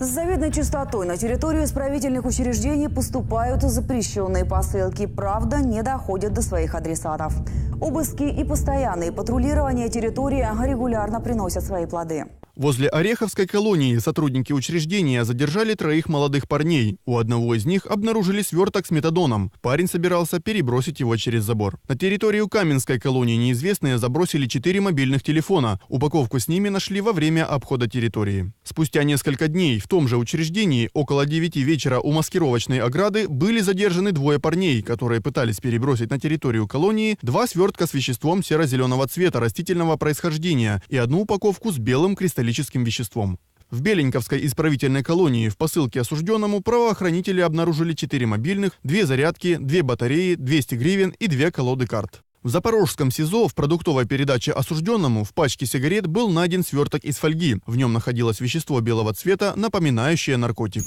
С завидной частотой на территорию исправительных учреждений поступают запрещенные посылки, правда, не доходят до своих адресатов. Обыски и постоянные патрулирования территории регулярно приносят свои плоды. Возле Ореховской колонии сотрудники учреждения задержали троих молодых парней. У одного из них обнаружили сверток с метадоном. Парень собирался перебросить его через забор. На территорию Каменской колонии неизвестные забросили четыре мобильных телефона. Упаковку с ними нашли во время обхода территории. Спустя несколько дней в том же учреждении около 9 вечера у маскировочной ограды были задержаны двое парней, которые пытались перебросить на территорию колонии два свертка с веществом серо-зеленого цвета растительного происхождения и одну упаковку с белым кристаллическим веществом. В Беленьковской исправительной колонии в посылке осужденному правоохранители обнаружили 4 мобильных, 2 зарядки, 2 батареи, 200 гривен и 2 колоды карт. В Запорожском СИЗО в продуктовой передаче осужденному в пачке сигарет был найден сверток из фольги. В нем находилось вещество белого цвета, напоминающее наркотик.